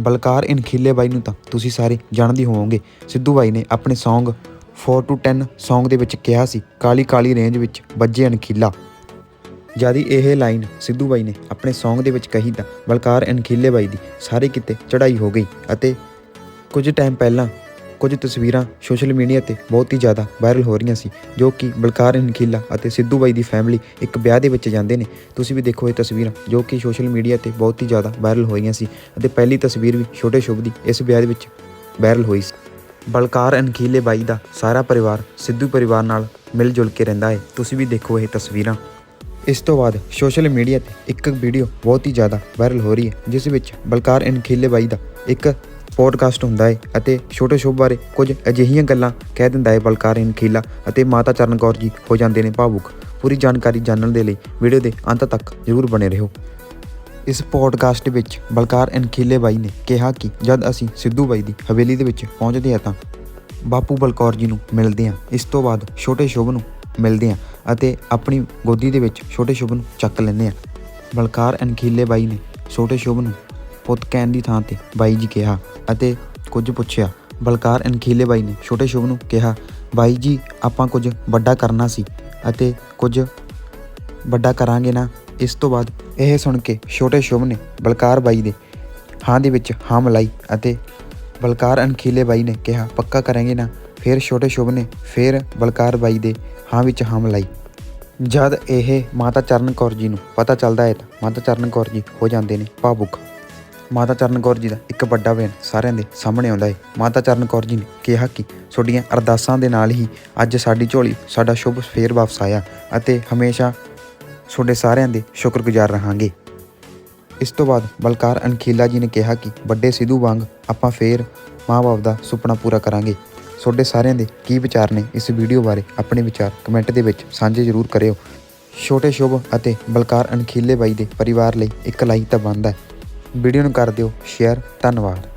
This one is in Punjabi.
ਬਲਕਾਰ ਇਨਖੀਲੇ ਬਾਈ ਨੂੰ ਤਾਂ ਤੁਸੀਂ ਸਾਰੇ ਜਾਣਦੇ ਹੋਵੋਗੇ। ਸਿੱਧੂ ਬਾਈ ਨੇ ਆਪਣੇ Song 4 to 10 Song ਦੇ ਵਿੱਚ ਕਿਹਾ ਸੀ, ਕਾਲੀ ਕਾਲੀ ਰੇਂਜ ਵਿੱਚ ਵੱਜੇ ਅਣਖੀਲਾ। ਜਦ ਇਹ ਲਾਈਨ ਸਿੱਧੂ ਬਾਈ ਨੇ ਆਪਣੇ Song ਦੇ ਵਿੱਚ ਕਹੀ ਤਾਂ ਬਲਕਾਰ ਅਣਖੀਲੇ ਬਾਈ ਦੀ ਸਾਰੇ ਕਿਤੇ ਚੜ੍ਹਾਈ ਹੋ ਗਈ ਅਤੇ ਕੁਝ ਟਾਈਮ ਪਹਿਲਾਂ ਕੁਝ ਤਸਵੀਰਾਂ ਸੋਸ਼ਲ ਮੀਡੀਆ ਤੇ ਬਹੁਤ ਹੀ ਜ਼ਿਆਦਾ ਵਾਇਰਲ ਹੋ ਰਹੀਆਂ ਸੀ, ਜੋ ਕਿ ਬਲਕਾਰ ਅਣਖੀਲਾ ਅਤੇ ਸਿੱਧੂ ਬਾਈ ਦੀ ਫੈਮਿਲੀ ਇੱਕ ਵਿਆਹ ਦੇ ਵਿੱਚ ਜਾਂਦੇ ਨੇ। ਤੁਸੀਂ ਵੀ ਦੇਖੋ ਇਹ ਤਸਵੀਰਾਂ, ਜੋ ਕਿ ਸੋਸ਼ਲ ਮੀਡੀਆ ਤੇ ਬਹੁਤ ਹੀ ਜ਼ਿਆਦਾ ਵਾਇਰਲ ਹੋ ਰਹੀਆਂ ਸੀ ਅਤੇ ਪਹਿਲੀ ਤਸਵੀਰ ਵੀ ਛੋਟੇ ਸ਼ੁਭ ਦੀ ਇਸ ਵਿਆਹ ਦੇ ਵਿੱਚ ਵਾਇਰਲ ਹੋਈ ਸੀ। ਬਲਕਾਰ ਅਨਖੀਲੇ ਬਾਈ ਦਾ ਸਾਰਾ ਪਰਿਵਾਰ ਸਿੱਧੂ ਪਰਿਵਾਰ ਨਾਲ ਮਿਲ ਜੁਲ ਕੇ ਰਹਿੰਦਾ ਹੈ। ਤੁਸੀਂ ਵੀ ਦੇਖੋ ਇਹ ਤਸਵੀਰਾਂ। ਇਸ ਤੋਂ ਬਾਅਦ ਸੋਸ਼ਲ ਮੀਡੀਆ ਤੇ ਇੱਕ ਵੀਡੀਓ ਬਹੁਤ ਹੀ ਜ਼ਿਆਦਾ ਵਾਇਰਲ ਹੋ ਰਹੀ ਹੈ, ਜਿਸ ਵਿੱਚ ਬਲਕਾਰ ਅਣਖੀਲੇ ਬਾਈ ਦਾ ਇੱਕ ਪੋਡਕਾਸਟ ਹੁੰਦਾ ਹੈ ਅਤੇ ਛੋਟੇ ਸ਼ੁਭ ਬਾਰੇ ਕੁਝ ਅਜਿਹੀਆਂ ਗੱਲਾਂ ਕਹਿ ਦਿੰਦਾ ਹੈ ਬਲਕਾਰ ਅਣਖੀਲਾ ਅਤੇ ਮਾਤਾ ਚਰਨ ਕੌਰ ਜੀ ਹੋ ਜਾਂਦੇ ਨੇ ਭਾਵੁਕ। ਪੂਰੀ ਜਾਣਕਾਰੀ ਜਾਣਨ ਦੇ ਲਈ ਵੀਡੀਓ ਦੇ ਅੰਤ ਤੱਕ ਜ਼ਰੂਰ ਬਣੇ ਰਹੋ। ਇਸ ਪੋਡਕਾਸਟ ਵਿੱਚ ਬਲਕਾਰ ਅਣਖੀਲੇ ਬਾਈ ਨੇ ਕਿਹਾ ਕਿ ਜਦ ਅਸੀਂ ਸਿੱਧੂ ਬਾਈ ਦੀ ਹਵੇਲੀ ਦੇ ਵਿੱਚ ਪਹੁੰਚਦੇ ਹਾਂ ਤਾਂ ਬਾਪੂ ਬਲਕੌਰ ਜੀ ਨੂੰ ਮਿਲਦੇ ਹਾਂ। ਇਸ ਤੋਂ ਬਾਅਦ ਛੋਟੇ ਸ਼ੁਭ ਨੂੰ ਮਿਲਦੇ ਹਾਂ ਅਤੇ ਆਪਣੀ ਗੋਦੀ ਦੇ ਵਿੱਚ ਛੋਟੇ ਸ਼ੁਭ ਨੂੰ ਚੱਕ ਲੈਂਦੇ ਹਾਂ। ਬਲਕਾਰ ਅਣਖੀਲੇ ਬਾਈ ਨੇ ਛੋਟੇ ਸ਼ੁਭ ਨੂੰ ਪੁੱਤ ਕਹਿਣ ਦੀ ਥਾਂ ਤੇ ਬਾਈ ਜੀ ਕਿਹਾ ਅਤੇ ਕੁਝ ਪੁੱਛਿਆ। ਬਲਕਾਰ ਅਣਖੀਲੇ ਬਾਈ ਨੇ ਛੋਟੇ ਸ਼ੁਭ ਨੂੰ ਕਿਹਾ, ਬਾਈ ਜੀ, ਆਪਾਂ ਕੁਝ ਵੱਡਾ ਕਰਨਾ ਸੀ ਅਤੇ ਕੁਝ ਵੱਡਾ ਕਰਾਂਗੇ ਨਾ। ਇਸ ਤੋਂ ਬਾਅਦ ਇਹ ਸੁਣ ਕੇ ਛੋਟੇ ਸ਼ੁਭ ਨੇ ਬਲਕਾਰ ਬਾਈ ਦੇ ਹਾਂ ਦੇ ਵਿੱਚ ਹਾਂ ਮਲਾਈ ਅਤੇ ਬਲਕਾਰ ਅਣਖੀਲੇ ਬਾਈ ਨੇ ਕਿਹਾ, ਪੱਕਾ ਕਰਾਂਗੇ ਨਾ? ਫਿਰ ਛੋਟੇ ਸ਼ੁਭ ਨੇ ਫਿਰ ਬਲਕਾਰ ਬਾਈ ਦੇ ਹਾਂ ਵਿੱਚ ਹਾਂ ਮਲਾਈ। ਜਦ ਇਹ ਮਾਤਾ ਚਰਨ ਕੌਰ ਜੀ ਨੂੰ ਪਤਾ ਚੱਲਦਾ ਹੈ ਤਾਂ ਮਾਤਾ ਚਰਨ ਕੌਰ ਜੀ ਹੋ ਜਾਂਦੇ ਨੇ ਭਾਵੁਕ। ਮਾਤਾ ਚਰਨ ਕੌਰ ਜੀ ਦਾ ਇੱਕ ਵੱਡਾ ਬਿਆਨ ਸਾਰਿਆਂ ਦੇ ਸਾਹਮਣੇ ਆਉਂਦਾ ਹੈ ਮਾਤਾ ਚਰਨ ਕੌਰ ਜੀ ਨੇ ਕਿਹਾ ਕਿ ਤੁਹਾਡੀਆਂ ਅਰਦਾਸਾਂ ਦੇ ਨਾਲ ਹੀ ਅੱਜ ਸਾਡੀ ਝੋਲੀ, ਸਾਡਾ ਸ਼ੁਭ ਫੇਰ ਵਾਪਸ ਆਇਆ ਅਤੇ ਹਮੇਸ਼ਾ ਤੁਹਾਡੇ ਸਾਰਿਆਂ ਦੇ ਸ਼ੁਕਰਗੁਜ਼ਾਰ ਰਹਾਂਗੇ। ਇਸ ਤੋਂ ਬਾਅਦ ਬਲਕਾਰ ਅਣਖੀਲਾ ਜੀ ਨੇ ਕਿਹਾ ਕਿ ਵੱਡੇ ਸਿੱਧੂ ਵਾਂਗ ਆਪਾਂ ਫੇਰ ਮਾਂ-ਬਾਪ ਦਾ ਸੁਪਨਾ ਪੂਰਾ ਕਰਾਂਗੇ। ਤੁਹਾਡੇ ਸਾਰਿਆਂ ਦੇ ਕੀ ਵਿਚਾਰ ਨੇ ਇਸ ਵੀਡੀਓ ਬਾਰੇ ਆਪਣੇ ਵਿਚਾਰ ਕਮੈਂਟ ਦੇ ਵਿੱਚ ਸਾਂਝੇ ਜ਼ਰੂਰ ਕਰਿਓ। ਛੋਟੇ ਸ਼ੁਭ ਅਤੇ ਬਲਕਾਰ ਅਣਖੀਲੇ ਬਾਈ ਦੇ ਪਰਿਵਾਰ ਲਈ ਇੱਕ ਲਾਈ ਤਾਂ ਬਣਦਾ ਹੈ ਵੀਡੀਓ ਨੂੰ ਕਰ ਦਿਓ। ਸ਼ੇਅਰ। ਧੰਨਵਾਦ।